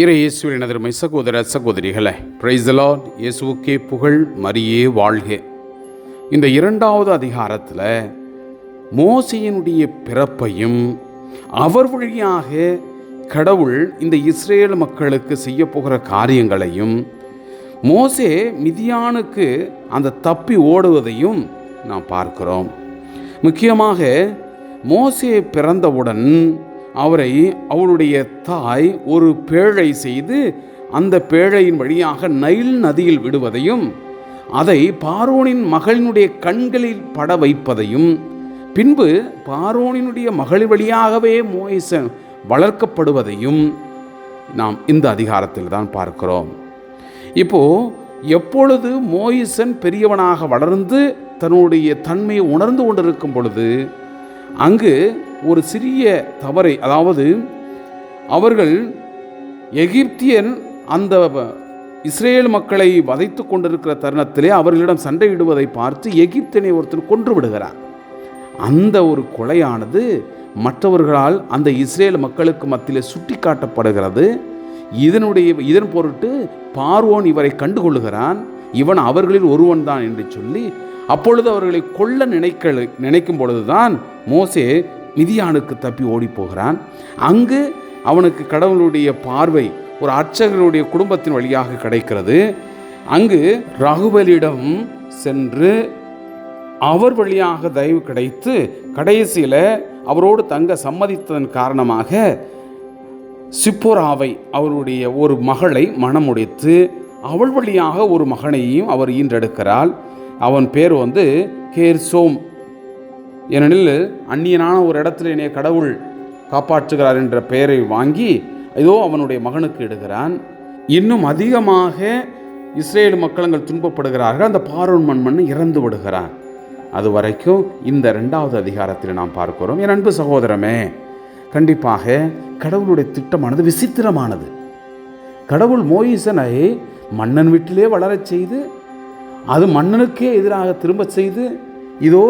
இறை இயேசுவின் எனதருமை சகோதர சகோதரிகளே பிரைஸ் இயேசுக்கே புகழ் மரியே வாழ்க. இந்த இரண்டாவது அதிகாரத்தில் மோசையினுடைய பிறப்பையும் அவர் வழியாக கடவுள் இந்த இஸ்ரேல் மக்களுக்கு செய்ய போகிற காரியங்களையும் மோசே மிதியானுக்கு அந்த தப்பி ஓடுவதையும் நாம் பார்க்கிறோம். முக்கியமாக மோசே பிறந்தவுடன் அவரை அவருடைய தாய் ஒரு பேழை செய்து அந்த பேழையின் வழியாக நைல் நதியில் விடுவதையும் அதை பாரோனின் மகளினுடைய கண்களில் பட வைப்பதையும் பின்பு பாரோனினுடைய மகள் வழியாகவே மோயிசன் வளர்க்கப்படுவதையும் நாம் இந்த அதிகாரத்தில் தான் பார்க்கிறோம். இப்போ எப்பொழுது மோயிசன் பெரியவனாக வளர்ந்து தன்னுடைய தன்மையை உணர்ந்து கொண்டிருக்கும் பொழுது அங்கு ஒரு சிறிய தவறை அதாவது அவர்கள் எகிப்தியன் அந்த இஸ்ரேல் மக்களை வதைத்து கொண்டிருக்கிற தருணத்திலே அவர்களிடம் சண்டையிடுவதை பார்த்து எகிப்தினை ஒருத்தர் கொன்று விடுகிறார் அந்த ஒரு கொலையானது மற்றவர்களால் அந்த இஸ்ரேல் மக்களுக்கு மத்தியிலே சுட்டி காட்டப்படுகிறது இதனுடைய இதன் பொருட்டு பார்வோன் இவரை கண்டுகொள்ளுகிறான். இவன் அவர்களில் ஒருவன் தான் என்று சொல்லி அப்பொழுது அவர்களை கொல்ல நினைக்க நினைக்கும் பொழுதுதான் மோசே மிதியானுக்கு தப்பி ஓடி போகிறான் அங்கு அவனுக்கு கடவுளுடைய பார்வை ஒரு அர்ச்சகருடைய குடும்பத்தின் வழியாக கிடைக்கிறது. அங்கு ரகுபலிடம் சென்று அவர் வழியாக தயவு கிடைத்து கடைசியில் அவரோடு தங்க சம்மதித்ததன் காரணமாக சிப்போராவை அவருடைய ஒரு மகளை மனமுடித்து அவள் வழியாக ஒரு மகனையும் அவர் ஈன்றெடுக்கிறாள். அவன் பேர் வந்து கேர்சோம். ஏனெனில் அந்நியனான ஒரு இடத்துல என்னைய கடவுள் காப்பாற்றுகிறார் என்ற பெயரை வாங்கி ஏதோ அவனுடைய மகனுக்கு இடுகிறான். இன்னும் அதிகமாக இஸ்ரேல் மக்களங்கள் துன்பப்படுகிறார்கள். அந்த பாரோன் மண்மண் இறந்து விடுகிறான். அது வரைக்கும் இந்த ரெண்டாவது அதிகாரத்தில் நாம் பார்க்கிறோம். என் அன்பு சகோதரமே கண்டிப்பாக கடவுளுடைய திட்டமானது விசித்திரமானது. கடவுள் மோயிசனை மன்னன் வீட்டிலே வளரச் செய்து அது மன்னனுக்கே எதிராக திரும்ப செய்து இதோ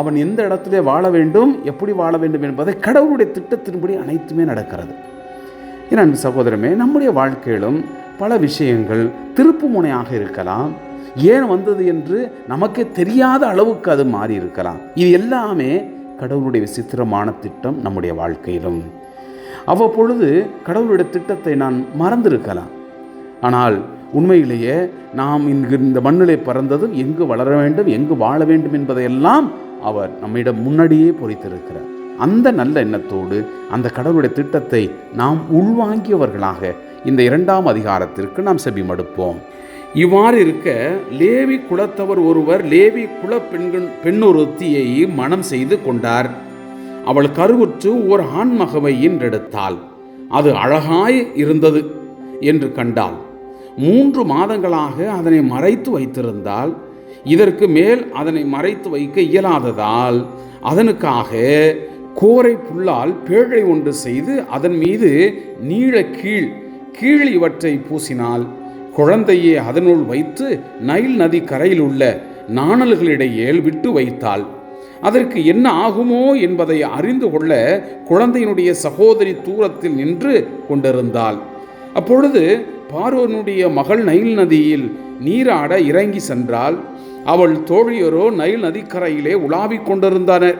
அவன் எந்த இடத்திலே வாழ வேண்டும் எப்படி வாழ வேண்டும் என்பதை கடவுளுடைய திட்டத்தின்படி அனைத்துமே நடக்கிறது. என் அன்பு சகோதரமே நம்முடைய வாழ்க்கையிலும் பல விஷயங்கள் திருப்பு முனையாக இருக்கலாம். ஏன் வந்தது என்று நமக்கே தெரியாத அளவுக்கு அது மாறி இருக்கலாம். இது எல்லாமே கடவுளுடைய விசித்திரமான திட்டம் நம்முடைய வாழ்க்கையிலும். அவ்வப்பொழுது கடவுளுடைய திட்டத்தை நான் மறந்திருக்கலாம். ஆனால் உண்மையிலேயே நாம் இங்கு இந்த மண்ணிலே பிறந்ததும் எங்கு வளர வேண்டும் எங்கு வாழ வேண்டும் என்பதையெல்லாம் அவர் நம்மிடம் முன்னாடியே பொறித்திருக்கிறார். அந்த நல்ல எண்ணத்தோடு அந்த கடவுளுடைய திட்டத்தை நாம் உள்வாங்கியவர்களாக இந்த இரண்டாம் அதிகாரத்திற்கு நாம் செபிமடுப்போம் இவ்வாறு இருக்க லேவி குலத்தவர் ஒருவர் லேவி குல பெண்கள் பெண்ணொருத்தியை மனம் செய்து கொண்டார். அவள் கருவுற்று ஓர் ஆண்மகவை என்றெடுத்தாள் அது அழகாய் இருந்தது என்று கண்டாள். மூன்று மாதங்களாக அதனை மறைத்து வைத்திருந்தால் இதற்கு மேல் அதனை மறைத்து வைக்க இயலாததால் அதனுக்காக கோரை புல்லால் பேழை ஒன்று செய்து அதன் மீது நீள கீழ் கீழ் இவற்றை பூசினால் குழந்தையை அதனுள் வைத்து நைல் நதி கரையில் உள்ள நாணல்களிடையே விட்டு வைத்தாள். அதற்கு என்ன ஆகுமோ என்பதை அறிந்து கொள்ள குழந்தையினுடைய சகோதரி தூரத்தில் நின்று கொண்டிருந்தாள். அப்பொழுது பார்வனுடைய மகள் நைல் நதியில் நீராட இறங்கி சென்றால் அவள் தோழியரோ நைல் நதிக்கரையிலே உலாவிக் கொண்டிருந்தனர்.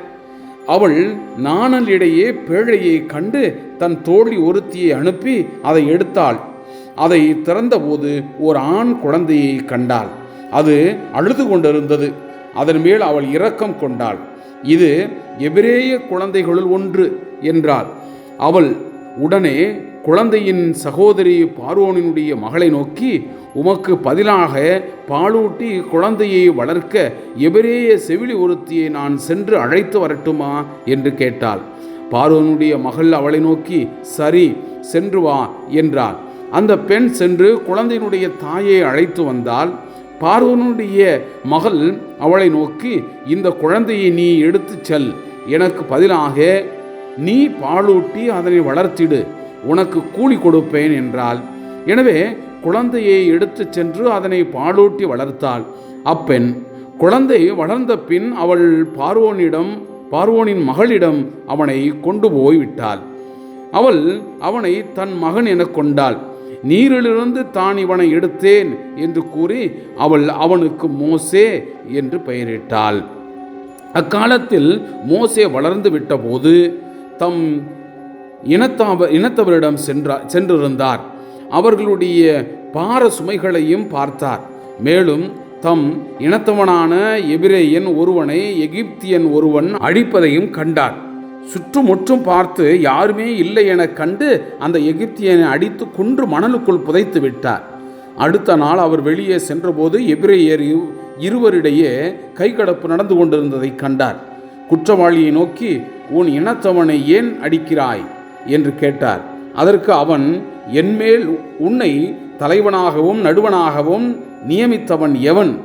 அவள் நாணலிடையே பேழையை கண்டு தன் தோழி ஒருத்தியை அனுப்பி அதை எடுத்தாள். அதை திறந்தபோது ஒரு ஆண் குழந்தையை கண்டாள். அது அழுது கொண்டிருந்தது. அதன் மேல் அவள் இரக்கம் கொண்டாள். இது எபிரேய குழந்தைகளுள் ஒன்று என்றாள் அவள் உடனே குழந்தையின் சகோதரி பார்வோனினுடைய மகளை நோக்கி உமக்கு பதிலாக பாலூட்டி குழந்தையை வளர்க்க எபிரேய செவிலி ஒருத்தியை நான் சென்று அழைத்து வரட்டுமா? என்று கேட்டாள். பார்வோனுடைய மகள் அவளை நோக்கி சரி சென்று வா என்றாள். அந்த பெண் சென்று குழந்தையினுடைய தாயை அழைத்து வந்தால் பார்வனுடைய மகள் அவளை நோக்கி இந்த குழந்தையை நீ எடுத்துச் செல். எனக்கு பதிலாக நீ பாலூட்டி அதனை வளர்த்திடு. உனக்கு கூலி கொடுப்பேன் என்றாள். எனவே குழந்தையை எடுத்துச் சென்று அதனை பாலூட்டி வளர்த்தாள். அப்பெண் குழந்தை வளர்ந்த பின் அவள் பார்வோனிடம் பார்வோனின் மகளிடம் அவனை கொண்டு போய் விட்டாள். அவள் அவனை தன் மகன் எனக் கொண்டாள். நீரிலிருந்து தான் இவனை எடுத்தேன் என்று கூறி அவள் அவனுக்கு மோசே என்று பெயரிட்டாள். அக்காலத்தில் மோசே வளர்ந்து விட்டபோது தம் இனத்தாவ இனத்தவரிடம் சென்றார் சென்றிருந்தார். அவர்களுடைய பார சுமைகளையும் பார்த்தார். மேலும் தம் இனத்தவனான எபிரேயன் ஒருவனை எகிப்தியன் ஒருவன் அழிப்பதையும் கண்டார். சுற்றுமுற்றும் பார்த்து யாருமே இல்லை என கண்டு அந்த எகிப்தியனை அடித்து கொன்று மணலுக்குள் புதைத்து விட்டார். அடுத்த நாள் அவர் வெளியே சென்றபோது எபிரேயர் இருவரிடையே கைகடப்பு நடந்து கொண்டிருந்ததை கண்டார். குற்றவாளியை நோக்கி உன் இனத்தவனை ஏன் அடிக்கிறாய்? என்று கேட்டார். அதற்கு அவன் என்மேல் உன்னை தலைவனாகவும் நடுவனாகவும் நியமித்தவன் எவன்?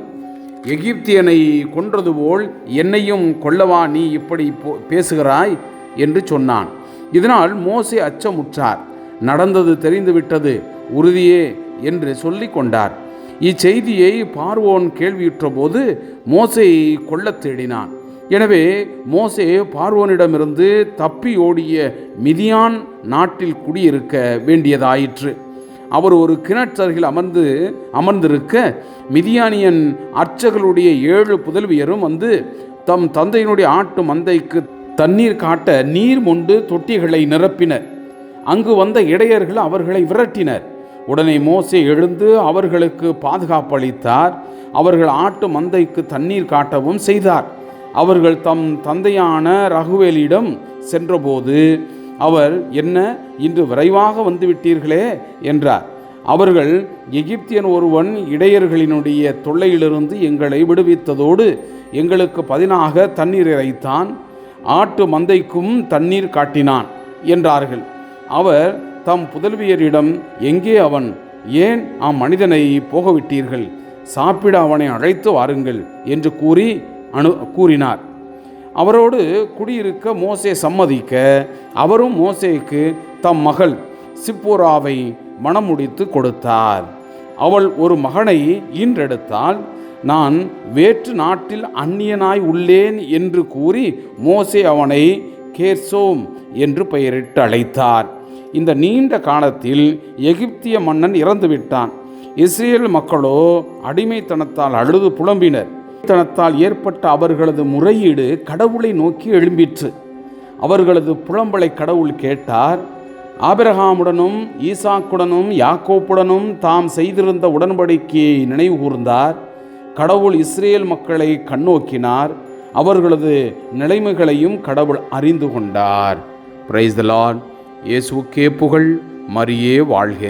எகிப்தியனை கொன்றது போல் என்னையும் கொல்லவா நீ இப்படி போ- பேசுகிறாய்? என்று சொன்னான். இதனால் மோசே அச்சமுற்றார். நடந்தது தெரிந்துவிட்டது உறுதியே என்று சொல்லி கொண்டார். இச்செய்தியை பார்வோன் கேள்வியுற்றபோது மோசையை கொல்லத் தேடினான். எனவே மோசே பார்வோனிடமிருந்து தப்பி ஓடிய மிதியான் நாட்டில் குடியிருக்க வேண்டியதாயிற்று. அவர் ஒரு கிணற்றருகில் அமர்ந்து அமர்ந்திருக்க மிதியானியன் அர்ச்சகளுடைய ஏழு புதல்வியரும் வந்து தம் தந்தையினுடைய ஆட்டு மந்தைக்கு தண்ணீர் காட்ட நீர் மொண்டு தொட்டிகளை நிரப்பினர். அங்கு வந்த இடையர்கள் அவர்களை விரட்டினர். உடனே மோசே எழுந்து அவர்களுக்கு பாதுகாப்பு அளித்தார் அவர்கள் ஆட்டு மந்தைக்கு தண்ணீர் காட்டவும் செய்தார். அவர்கள் தம் தந்தையான ரகுவேலிடம் சென்றபோது அவர் என்ன இன்று விரைவாக வந்துவிட்டீர்களே? என்றார். அவர்கள் எகிப்தியன் ஒருவன் இடையர்களினுடைய தொல்லையிலிருந்து எங்களை விடுவித்ததோடு எங்களுக்கு பதினாக தண்ணீர் இறைத்தான். ஆட்டு மந்தைக்கும் தண்ணீர் காட்டினான் என்றார்கள். அவர் தம் புதல்வியரிடம் எங்கே அவன்? ஏன் அம்மனிதனை போகவிட்டீர்கள்? சாப்பிட அவனை அழைத்து வாருங்கள் என்று கூறி அனு கூறினார். அவரோடு குடியிருக்க மோசே சம்மதிக்க அவரும் மோசேக்கு தம் மகள் சிப்போராவை மணமுடித்து கொடுத்தார். அவள் ஒரு மகனை ஈன்றெடுத்தால் நான் வேற்று நாட்டில் அந்நியனாய் உள்ளேன் என்று கூறி மோசே அவனை கேர்சோம் என்று பெயரிட்டு அழைத்தார். இந்த நீண்ட காலத்தில் எகிப்திய மன்னன் இறந்துவிட்டான். இஸ்ரேல் மக்களோ அடிமைத்தனத்தால் அழுது புலம்பினர். தனத்தால் ஏற்பட்ட அவர்களது முறையீடு கடவுளை நோக்கி எழும்பிற்று. அவர்களது புலம்பலை கடவுள் கேட்டார் ஆபிரகாமுடனும் ஈசாக்குடனும் யாக்கோப்புடனும் தாம் செய்திருந்த உடன்படிக்கையை நினைவு கூர்ந்தார் கடவுள் இஸ்ரேல் மக்களை கண்ணோக்கினார். அவர்களது நிலைமைகளையும் கடவுள் அறிந்து கொண்டார். பிரைஸ் த லார்ட் இயேசுக்கே புகழ். மரியே வாழ்க.